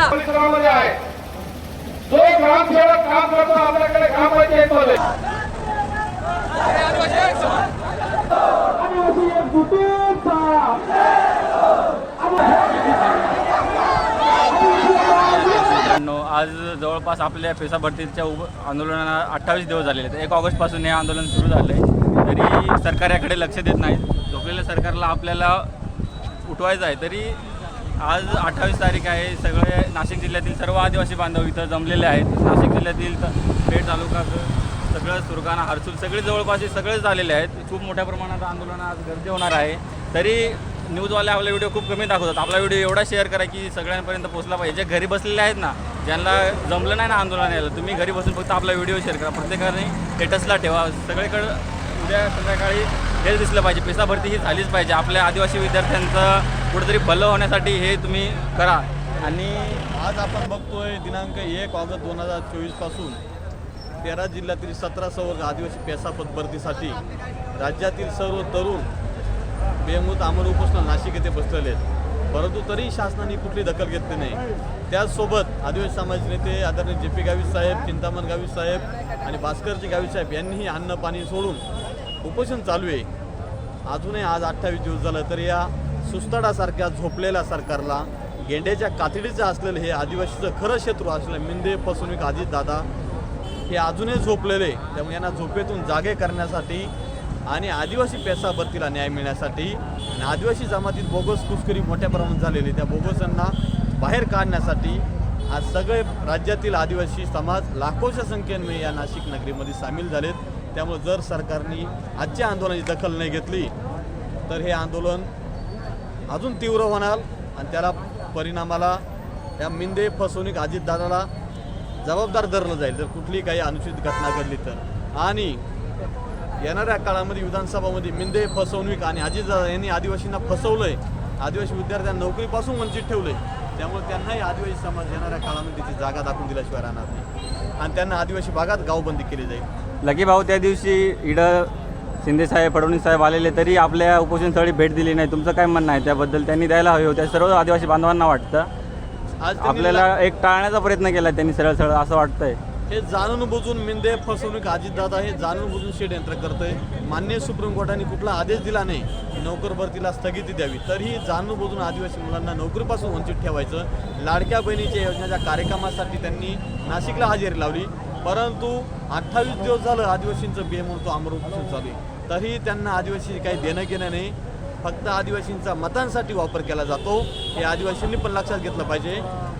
आहे. जो ग्रामसेवक काम करतो आपल्याकडे ग्रामपंचायतमध्ये आदिवासी एकजुटीचा मित्रांनो आज जवळपास आपल्या पेसा भरतीच्या उभ आंदोलनाला अठ्ठावीस दिवस झालेले आहेत. एक ऑगस्टपासून हे आंदोलन सुरू झालं आहे तरी सरकार याकडे लक्ष देत नाही झोपलेल्या सरकारला आपल्याला उठवायचं आहे. तरी आज अठ्ठावीस तारीख आहे. सगळे नाशिक जिल्ह्यातील सर्व आदिवासी बांधव इथं जमलेले आहेत. नाशिक जिल्ह्यातील पेठ तालुका सगळं सुरगाणा हरसूल सगळे जवळपास हे सगळेच आलेले आहेत. खूप मोठ्या प्रमाणात आंदोलन आज गर्दी होणार आहे. तरी न्यूजवाले आपला व्हिडिओ खूप कमी दाखवतात. आपला व्हिडिओ एवढा शेअर करा की सगळ्यांपर्यंत पोहोचला पाहिजे. जे घरी बसलेले आहेत ना ज्यांना जमलं नाही ना आंदोलन यायला तुम्ही घरी बसून फक्त आपला व्हिडिओ शेअर करा. प्रत्येकाने स्टेटसला ठेवा. सगळीकडं उद्या संध्याकाळी हेच दिसलं पाहिजे पैसा भरती ही झालीच पाहिजे. आपल्या आदिवासी विद्यार्थ्यांचं कुठेतरी भलं होण्यासाठी हे तुम्ही करा. आणि आज आपण बघतोय दिनांक एक ऑगस्ट दोन हजार चोवीसपासून तेरा जिल्ह्यातील सतरा संवर्ग आदिवासी पेसा पदभरतीसाठी राज्यातील सर्व तरुण बेमूत आमर उपोषण नाशिक येथे बसलेले आहेत. परंतु तरी शासनाने कुठली दखल घेतली नाही. त्याचसोबत आदिवासी समाज नेते आदरणीय जे पी गावी साहेब चिंतामण गावी साहेब आणि भास्करजी गावी साहेब यांनीही अन्न पाणी सोडून उपोषण चालू आहे. अजूनही आज अठ्ठावीस दिवस झालं तर या सुस्ताडासारख्या झोपलेल्या सरकारला गेंड्याच्या कातडीचं असलेलं हे आदिवासीचं खरं शत्रू असलेलं मिंदे फसवणूक अजित दादा हे अजूनही झोपलेले त्यामुळे यांना झोपेतून जागे करण्यासाठी आणि आदिवासी पेसाबत्तीला भरतीला न्याय मिळण्यासाठी आणि आदिवासी जमातीत बोगस कुस्करी मोठ्या प्रमाणात झालेली त्या बोगसांना बाहेर काढण्यासाठी आज सगळे राज्यातील आदिवासी समाज लाखोच्या संख्येने या नाशिक नगरीमध्ये सामील झालेत. त्यामुळे जर सरकारने आजच्या आंदोलनाची दखल नाही घेतली तर हे आंदोलन अजून तीव्र होणार आणि त्याला परिणामाला या मिंदे फसवणूक अजितदादाला जबाबदार धरलं जाईल. जर कुठली काही अनुचित घटना घडली तर. आणि येणाऱ्या काळामध्ये विधानसभामध्ये मिंदे फसवणूक आणि अजितदादा यांनी आदिवासींना फसवलंय. आदिवासी विद्यार्थ्यांना नोकरीपासून वंचित ठेवलंय. त्यामुळे त्यांनाही आदिवासी समाज येणाऱ्या काळामध्ये त्याची जागा दाखवून दिल्याशिवाय राहणार नाही. आणि त्यांना आदिवासी भागात गावबंदी केली जाईल. लकी भाऊ त्या दिवशी इडं शिंदे साहेब फडणवीस साहेब आलेले तरी आपल्या उपोषणस्थळी भेट दिली नाही. तुमचं काय म्हणणं आहे? त्याबद्दल त्यांनी द्यायला हवे होते. सर्व आदिवासी बांधवांना वाटतं. आपल्याला एक टाळण्याचा प्रयत्न केला त्यांनी सरळ सरळ असं वाटतंय. हे जाणून बुजून मिंदे फसवणूक अजितदादा हे जाणून बुजून षडयंत्र करतंय. मान्य सुप्रीम कोर्टाने कुठला आदेश दिला नाही. नोकर भरतीला स्थगिती द्यावी. तरीही जाणून बुजून आदिवासी मुलांना नोकरीपासून वंचित ठेवायचं. लाडक्या बहिणीच्या योजनेच्या कार्यक्रमासाठी त्यांनी नाशिकला हजेरी लावली. परंतु अठ्ठावीस दिवस झालं आदिवासींचं बे म्हणतो अमर उपोषण चालू आहे. तरीही त्यांना आदिवासी काही देणं घेणं नाही. फक्त आदिवासींचा मतांसाठी वापर केला जातो. हे आदिवासींनी पण लक्षात घेतलं पाहिजे.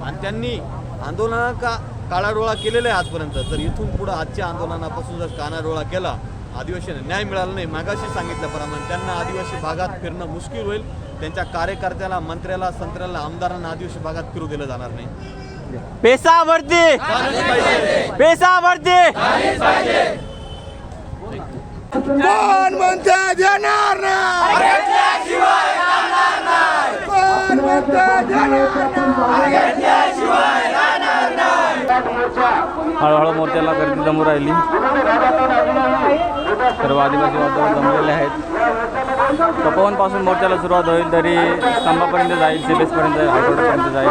आणि त्यांनी आंदोलना का काळाडोळा केलेला आहे आजपर्यंत. तर इथून पुढं आजच्या आंदोलनापासून जर कानाडोळा केला आदिवासींना न्याय मिळाला नाही. मागाशी सांगितल्याप्रमाणे त्यांना आदिवासी भागात फिरणं मुश्किल होईल. त्यांच्या कार्यकर्त्याला मंत्र्याला संत्र्याला आमदारांना आदिवासी भागात फिरू दिलं जाणार नाही. पेसा भरती. पेसा भरती कोण म्हणते देणार नाही? कोण म्हणते हळूहळू मोर्चाला गर्दी जमू राहिली. सर्व आदिवासी बांधव जमलेले आहेत. तपोवनपासून मोर्चाला सुरुवात होईल तरी स्तंभापर्यंत जाईल सिबेसपर्यंत जाईल हायकोर्टापर्यंत जाईल.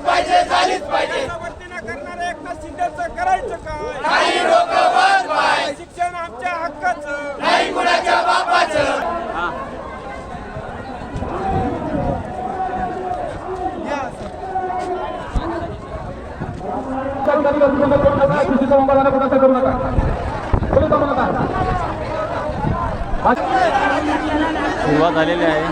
पाहिजे करायचं काय काही लोक शिक्षण आमच्या हक्काचं नाही कुणाच्या बापाचं करू नका सुरुवात झालेली आहे.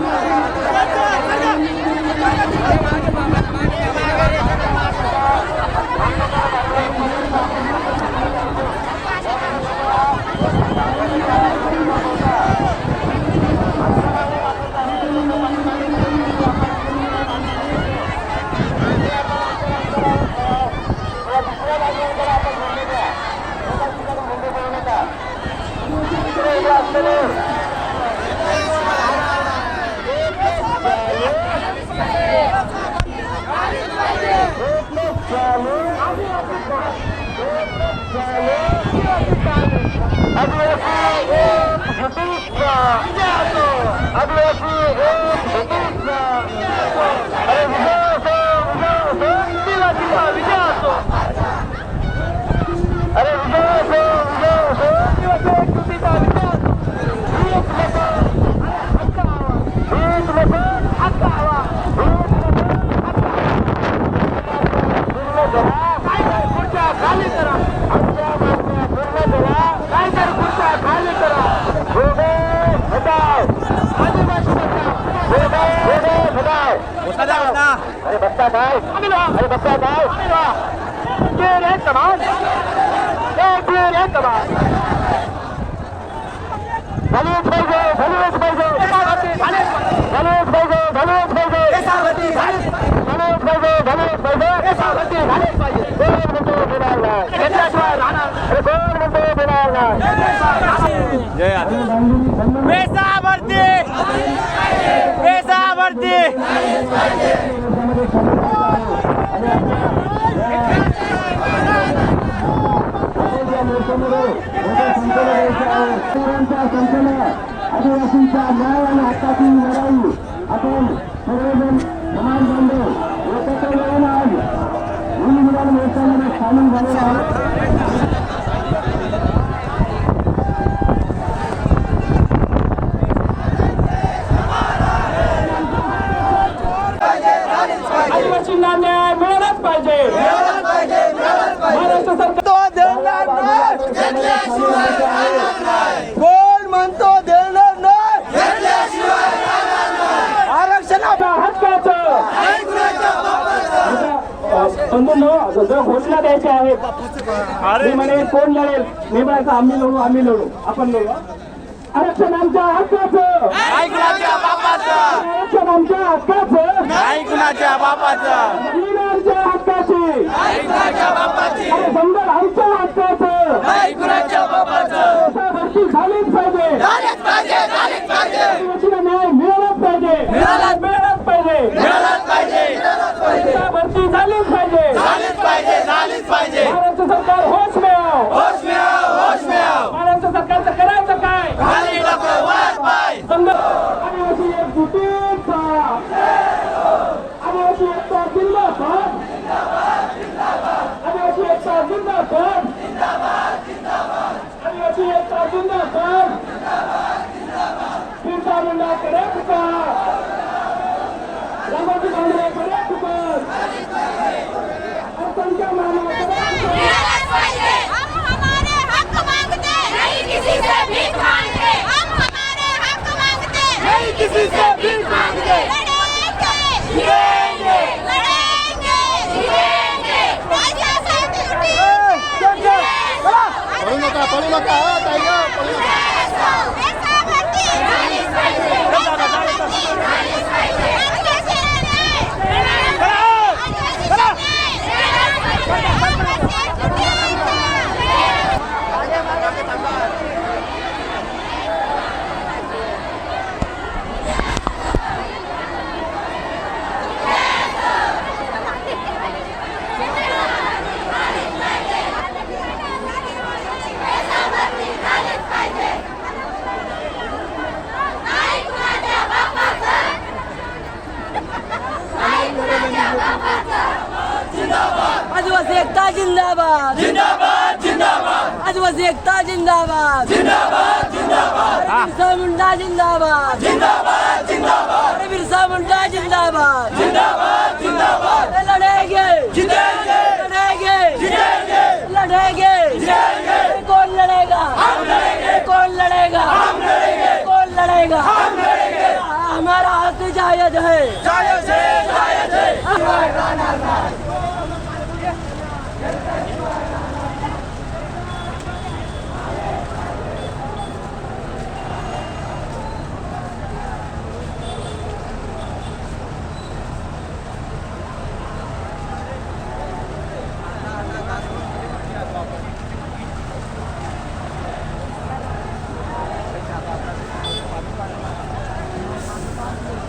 Abre बघताय काय अरे बघताय काय एक कमान एक कमान झालीच पाहिजे झालीच पाहिजे झालीच पाहिजे झालीच पाहिजे झालीच पाहिजे झालीच पाहिजे झालीच पाहिजे कोण म्हणतो देणार नाही अरे कोण म्हणतो देणार नाही जय आता पैसा भरती पैसा भरती आदिवासींच्या न्याय आणि हक्काची लढाई आपण सर्वजण समाज बांधव एकत्र मिळून आज विधिविधान मोर्चामध्ये सामील झालेला आहोत आदिवासींना न्याय मिळालाच पाहिजे महाराष्ट्र सरकार तो देणार नाही कोण म्हणतो देणार नाही आरक्षणा हक्काचं बंधूंनो जर घोषणा द्यायची आहे मी म्हणे कोण लढेल? मी म्हणायचं आम्ही लढू आम्ही लढू. आपण लढू. आरक्षण आमच्या हक्काचं. आरक्षण आमच्या हक्काचं. कुणाच्या बापाचं. महिलांच्या हक्काची अरे जंगल आमच्या हक्काचं. झालीच पाहिजे आदिवासीला न्याय मिळालाच पाहिजे मिळालाच पाहिजे पैसा भरती झालीच पाहिजे महाराष्ट्र सरकार होश मिळाव. महाराष्ट्र सरकारचं करायचं काय? समजा आदिवासी एक जुटीचा आदिवासी एकता जिंदाबाद. आदिवासी एकता जिंदाबाद. आदिवासी एकता जिंदाबाद. बिरसा मुंडा करे पुकार रामोजी भांगरे करे पुकार असंख्य मानव करे पुकार हम हमारे हक मांगते नहीं किसी से भीख मांगते हम हमारे हक मांगते नहीं किसी से भीख मांगते लड़ेंगे जिएंगे लड़ेंगे जिएंगे राजा साहब ड्यूटी पढ़ू नका पढ़ू नका ऐसा भर्ती चालीस पैसे ऐसा भर्ती चालीस पैसे आदिवासी न्याय आदिवासी न्याय आदिवासी एकता जिंदाबाद जिंदाबाद जिंदाबाद आदिवासी एकता जिंदाबाद. जिंदाबाद जिंदाबाद. बिरसा मुंडा जिंदाबाद. जिंदाबाद जिंदाबाद. बिरसा मुंडा जिंदाबाद. जिंदाबाद जिंदाबाद. लड़ेंगे जीतेंगे लड़ेंगे जीतेंगे लड़ेंगे जीतेंगे कौन लड़ेगा हम लड़ेंगे कौन लड़ेगा हम लड़ेंगे कौन लड़ेगा हम लड़ेंगे हमारा हक जायज है. जायज है जायज है.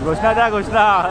고시하자 고시다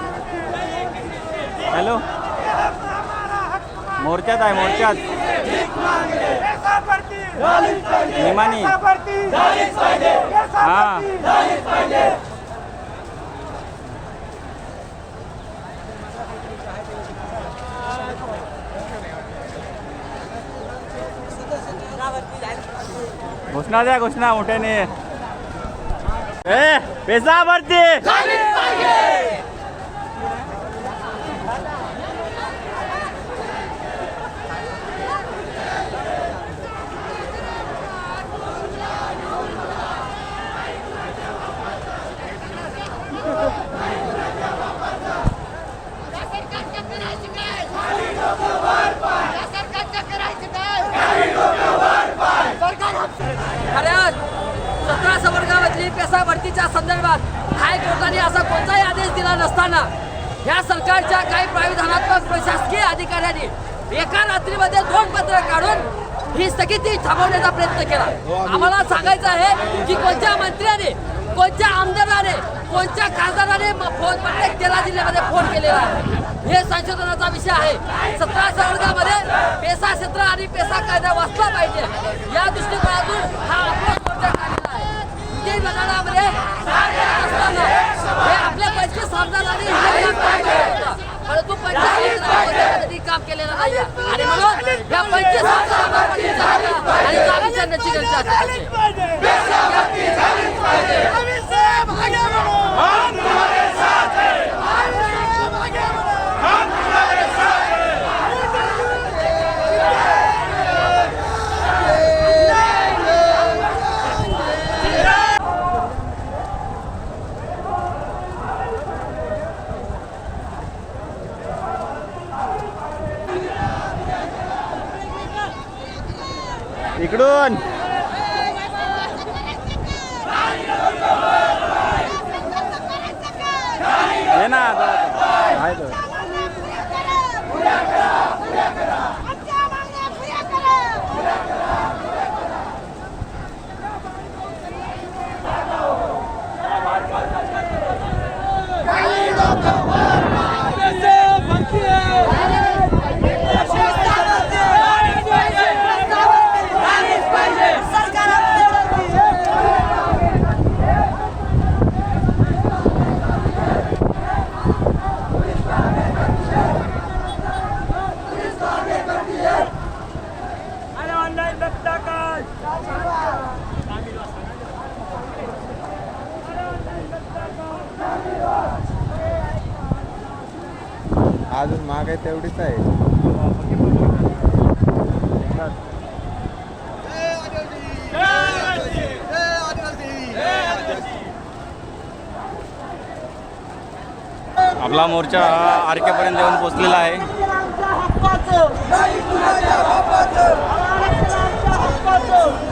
हॅलो. मोर्चात आहे मोर्चात. निमानी. हां. हा घोषणा द्या घोषणा मोठ्याने. ए पेसा भरती या सरकारचं करायचं काय या सरकारचं करायचं काय सरकार खऱ्यात सतरा मासा भरतीच्या संदर्भात हायकोर्टाने असा कोणताही आदेश दिला नसताना या सरकारच्या काही प्राविधानात्मक प्रशासकीय अधिकाऱ्यांनी एका रात्रीमध्ये दोन पत्र काढून ही स्थगिती थांबवण्याचा प्रयत्न केला. आम्हाला सांगायचं आहे की कोणत्या मंत्र्याने कोणत्या आमदाराने कोणत्या खासदाराने फोन प्रत्येक तेरा जिल्ह्यामध्ये फोन केलेला आहे. हे संशोधनाचा विषय आहे. सतरा संवर्गामध्ये पेसा क्षेत्र आणि पेसा कायदा वाचला पाहिजे. या दृष्टिकोनातून हा आपला मोर्चा काढलेला आहे विधिमंडळामध्ये काम करत असताना हे आपल्या हे काम. परंतु केलेलं नाही आणि म्हणून या विचारायला आणि जागा करण्याची गरज आहे इकडून. ये ना आता आहे तो. आणि ऑनलाईन दत्ता काय अजून महागाई तेवढीच आहे. आपला मोर्चा आर पर्यंत येऊन पोहोचलेला आहे. घोषणा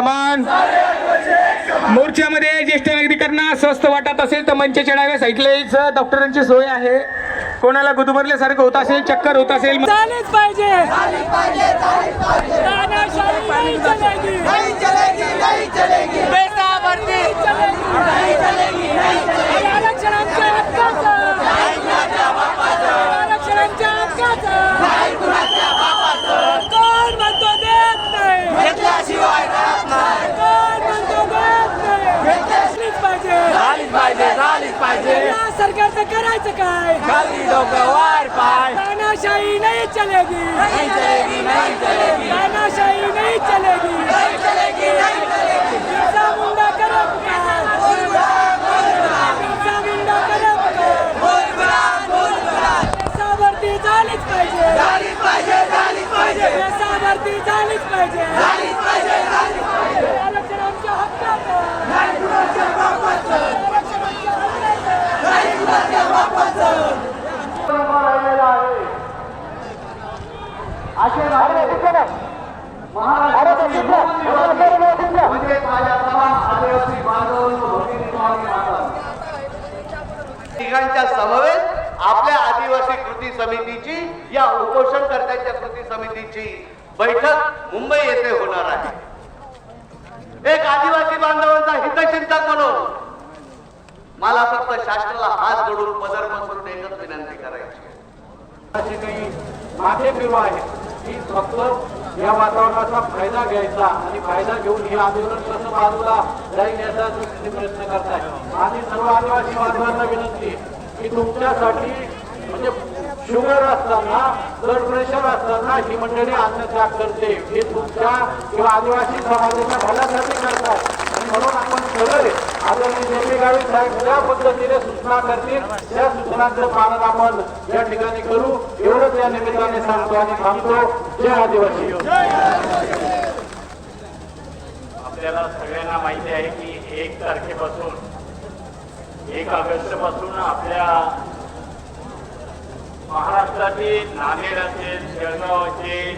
कमान मोर्चामध्ये ज्येष्ठ नागरिकांना स्वस्त वाटत असेल तर मंचाच्या डाव्या साईडला डॉक्टरांची सोय आहे. कोणाला गुदमरल्यासारखं होत असेल चक्कर होत असेल झालीच सरकारचं करायचं काय खाली डोकं वार पाय. तानाशाही नहीं चलेगी नहीं चलेगी. नहीं चलेगी तानाशाही नहीं चलेगी. नहीं चलेगी नहीं चलेगी बिरसा मुंडा मुंडा झालीच पाहिजे झालीच पाहिजे. झालीच पाहिजे. झालीच झालीच पाहिजे आरक्षण आमच्या हक्काचं नाही कुणाच्या बापाचं आरक्षण आमच्या हक्काचं नाही कुणाच्या बापाचं म्हणजे माझ्या तमाम आदिवासी बांधवांनो, भगिनींनो आणि मातांनो. तिघांच्या समवेत आपल्या आदिवासी कृती समितीची या उपोषणकर्त्यांच्या कृती समितीची बैठक मुंबई येथे होणार आहे एक आदिवासी बांधवांचा हितचिंतक म्हणून मला फक्त शासनाला हात जोडून पदर पसरून एकच विनंती करायची आहे. असे काही या वातावरणाचा फायदा घ्यायचा आणि फायदा घेऊन हे आंदोलन कसं बाजूला जाईल याचा प्रयत्न करताय? आणि सर्व आदिवासी बांधवांना विनंती की तुमच्यासाठी म्हणजे शुगर असताना ब्लड प्रेशर असताना ही मंडळी अन्नत्याग करते. हे तुमच्या किंवा आदिवासी समाजाच्या भल्यासाठी करतात. आणि म्हणून आपण सरळ आदरणीय नेहमी गावी साहेब ज्या पद्धतीने सूचना करतील त्या सूचनांचं पालन आपण या ठिकाणी करू एवढंच या निमित्ताने सांगतो आणि थांबतो जय आदिवासी आपल्याला सगळ्यांना माहिती आहे की एक तारखेपासून एक ऑगस्टपासून आपल्या महाराष्ट्रातील नांदेड असेल जळगाव असेल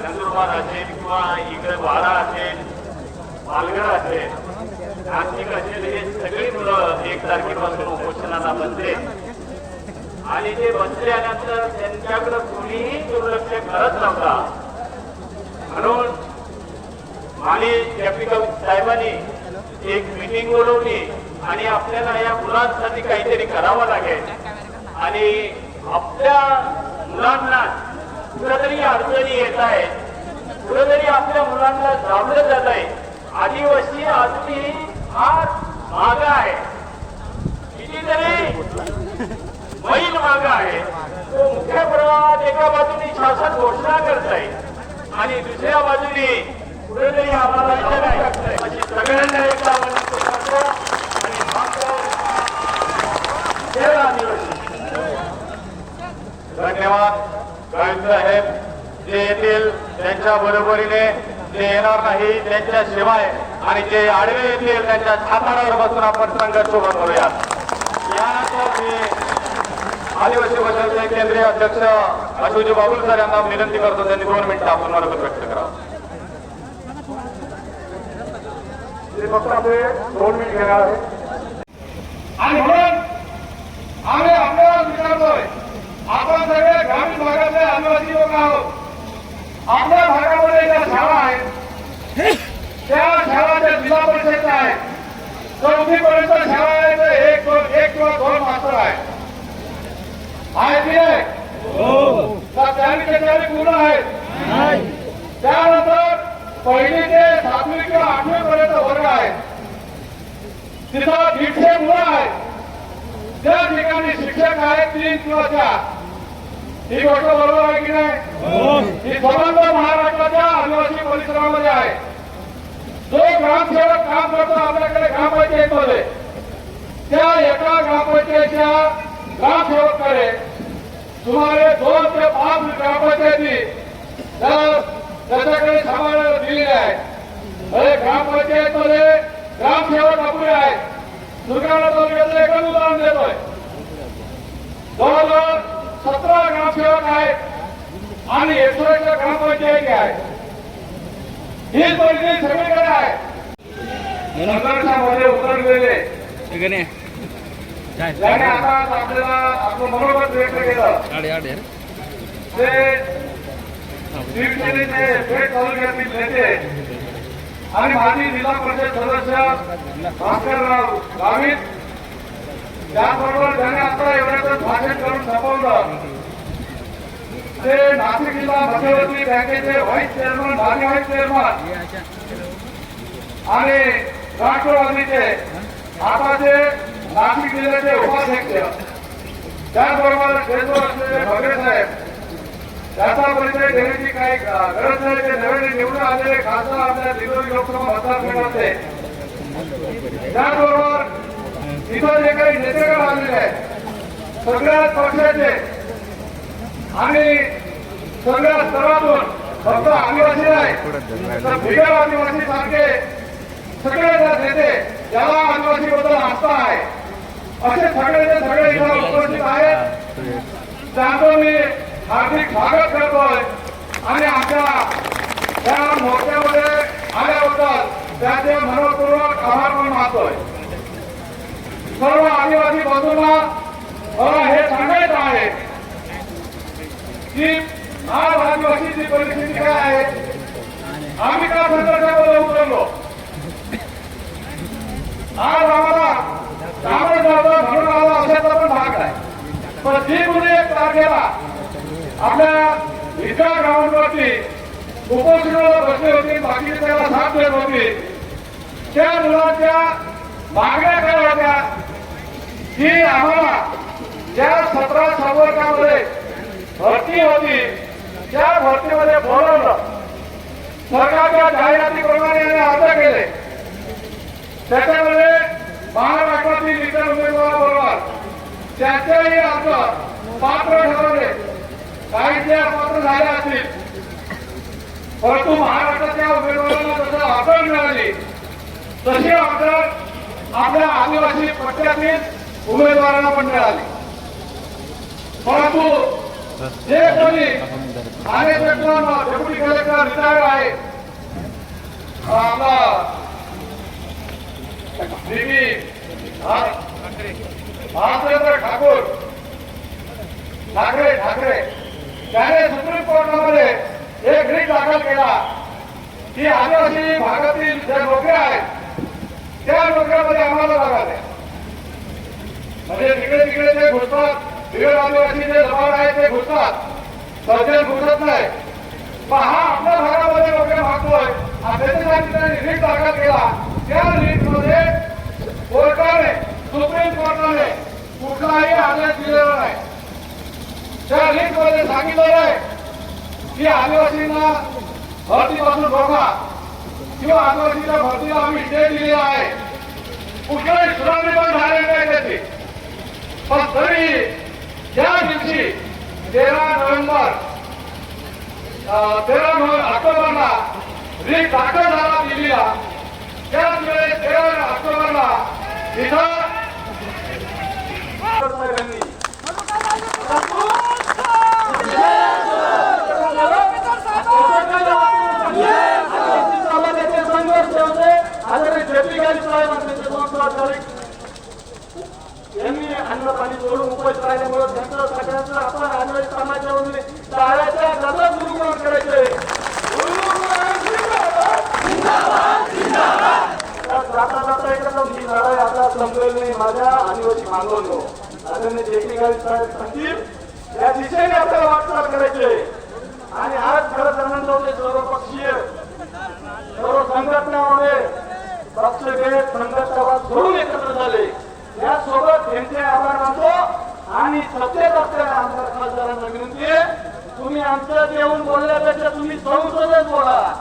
नंदुरबार असेल किंवा इकडे वाडा असेल पालघर असेल नाशिक असेल हे सगळी मुलं एक तारखेपासून उपोषणाला बसले. आणि ते बसल्यानंतर त्यांच्याकडे कुणीही दुर्लक्ष करत नव्हता. म्हणून माननीय कॅपिटल साहेबांनी एक मिटिंग बोलवली आणि आपल्याला या मुलांसाठी काहीतरी करावं लागेल. आणि आपल्या मुलांना कुठेतरी अडचणी येत आहेत. कुठेतरी आपल्या मुलांना दाबलं जात आहे. आदिवासी अजूनही फार माग आहे. कितीतरी मैल माग आहे. तो मुख्य प्रवाहात एका बाजूने शासन घोषणा करत आहे आणि दुसऱ्या बाजूने कुठेतरी आम्हाला नाही अशी सगळ्यांना एकदा आदिवासी. धन्यवाद. गावित साहेब जे येतील त्यांच्या बरोबरीने ते येणार नाही त्यांच्याशिवाय आणि जे आडवे येतील त्यांच्या छाताडावर बसून आपण संघर्ष उभा करूया यानंतर मी आदिवासी पक्षाचे केंद्रीय अध्यक्ष अशोकजी बाबुल सर यांना विनंती करतो त्यांनी दोन मिनिटं आपण मनोगत व्यक्त करावं. फक्त आपले दोन मिनिट घेणार आहे आणि म्हणून आम्ही आपल्याला विचारतोय आपण सगळे ग्रामीण भागातले आदिवासी लोक आहोत. आपल्या भागामध्ये ज्या शाळा आहेत त्या शाळा ज्या जिल्हा परिषदच्या आहेत चौथी पर्यंत शाळा आहे तर एक दोन एक किंवा दोन मास्तर आहे आहे की नाही तर त्यांनी त्याच्याने पूर्ण आहेत त्यानंतर पहिली ते सातवी किंवा आठवी पर्यंत वर्ग आहेत तिथं दीडशे मुलं आहेत त्या ठिकाणी शिक्षक आहेत तीन किंवा चार ही गोष्ट बरोबर आहे की नाही? ही. संबंध महाराष्ट्राच्या आदिवासी परिसरामध्ये आहे. जो ग्रामसेवक काम करतो आपल्याकडे ग्रामपंचायतमध्ये. त्या एका ग्रामपंचायतच्या ग्रामसेवककडे सुमारे दोन ते पाच ग्रामपंचायती त्या- त्याच्याकडे सांभाळायला दिलेले आहेत अरे ग्रामपंचायतमध्ये ग्रामसेवक अपुरे आहेत. दुर्गाणा तालुक्यातलं एकच उदाहरण देतोय. जवळजवळ सतरा ग्रामसेवक आहेत आणि एकसष्ट ग्रामपंचायती आहे. हीच परिस्थिती सगळीकडे आहे. संघर्षामध्ये उतरलेले त्याने आता आपल्याला आपलं मनोगत व्यक्त केलं. ते शिवसेनेचे पेठ तालुक्यातील नेते आणि माजी जिल्हा परिषद सदस्य भास्करराव गावित त्याचबरोबर त्याने आता एवढ्याच भाषण करून संपवलं ते नाशिक जिल्हा मध्यवर्ती बँकेचे व्हाईस चेअरमन माजी व्हाईस चेअरमन आणि राष्ट्रवादीचे आताचे नाशिक जिल्ह्याचे उपाध्यक्ष त्याचबरोबर केंद्र असलेले भगरे साहेब त्याचा परिचय देण्याची काही गरज नाही ते नव्याने निवडून आलेले खासदार आपल्या दिल्ली लोकसभा मतदारसंघाचे. त्याचबरोबर इथं जे काही नेतेगण आलेले आहेत सगळ्याच पक्षाचे आणि सगळ्या स्तरातून फक्त आदिवासी नाही तर बिगर आदिवासी सारखे सगळे जर नेते ज्याला आदिवासी बद्दल आस्था आहे असे सगळेचे सगळे इथं उपस्थित आहेत. त्याचं मी हार्दिक स्वागत करतोय आणि आमच्या त्या मोर्चामध्ये आल्याबद्दल त्याचे मनपूर्वक आभार पण मानतोय. सर्व आदिवासी बंधूंना मला हे सांगायचं आहे की आज आदिवासीची परिस्थिती काय आहे आम्ही का संघर्षामध्ये उतरलो. आज आम्हाला कामं जातं घडून आला अशाचा पण भाग आहे. पण जी मुली म्हणजे एक तारखेला आपल्या इतर गावांवरती उपोषणाला बसली होती बाकी त्याला साथ देत होती. त्या मुलाच्या मागण्या काय होत्या की आम्हाला ज्या सतरा संवर्गामध्ये भरती होती त्या भरतीमध्ये बोलवलं. सरकारच्या जाहिरातीप्रमाणे याने अर्ज केले. त्याच्यामध्ये महाराष्ट्रातील इतर उमेदवाराबरोबर त्यांचेही अर्ज पात्र ठरवले. काहीचे पात्र झाले असतील परंतु महाराष्ट्राच्या उमेदवारांना जसं ऑर्डर मिळाली तशी ऑर्डर आपल्या आदिवासी पट्ट्यातील उमेदवारांना पण मिळाली परंतु जे कोणी? अनेक डेप्युटी कलेक्टर रिटायर्ड आहे. आपला ठाकूर. ठाकरे ठाकरे. त्याने सुप्रीम कोर्टामध्ये एक रिट दाखल केला. की आदिवासी भागातील ज्या नोकऱ्या आहेत त्या नोकऱ्यामध्ये आम्हाला जागा म्हणजे तिकडे तिकडे ते घुसतात. बिगर आदिवासी जे जबाब आहेत ते घुसतात. सर्जन घुसत नाही. पण हा आपल्या भागामध्ये नोकऱ्या मागतोय आणि त्याच्यासाठी त्यांनी रिट दाखल केला. त्या रिटमध्ये कोर्टाने सुप्रीम कोर्टाने कुठलाही आदेश दिलेला नाही. त्या रिटमध्ये सांगितलेलं आहे की आदिवासींना भरतीपासून रोखा. किंवा आदिवासीच्या भरतीला आम्ही स्टे दिलेला आहे. कुठल्याही सुनावणी पण झालेली नाही त्याची. पण तरी ज्या दिवशी तेरा नोव्हेंबर तेरा नोव्हेंबर ऑक्टोबरला रीट दाखल झाला दिल्लीला त्याच वेळेस तेरा ऑक्टोबरला इथं यांनी अन्न पाणी सोडून उपस्थित राहिल्यामुळे त्यांचं सगळ्यांचं आपण आदिवासी समाजामध्ये टाळ्याच्या गजर दुरुपयोग करायचे जाता जाता एकदा ही लढाई आता संपलेली नाही माझ्या आदिवासी बांधवांनो. आदरणीय टेक्निकल साहेब सांगतील या दिशेने आपल्याला वाटचाल करायचे आणि आज खरं सांगायचं होते सर्व पक्षीय सर्व संघटनामध्ये पक्षभेद संघर्षवाद सोडून एकत्र झाले यासोबत त्यांचे आभार मानतो आणि सत्तेत असलेल्या आमदार खासदारांना विनंती आहे तुम्ही आमच्यात येऊन बोलल्यापेक्षा तुम्ही संसदेत बोला.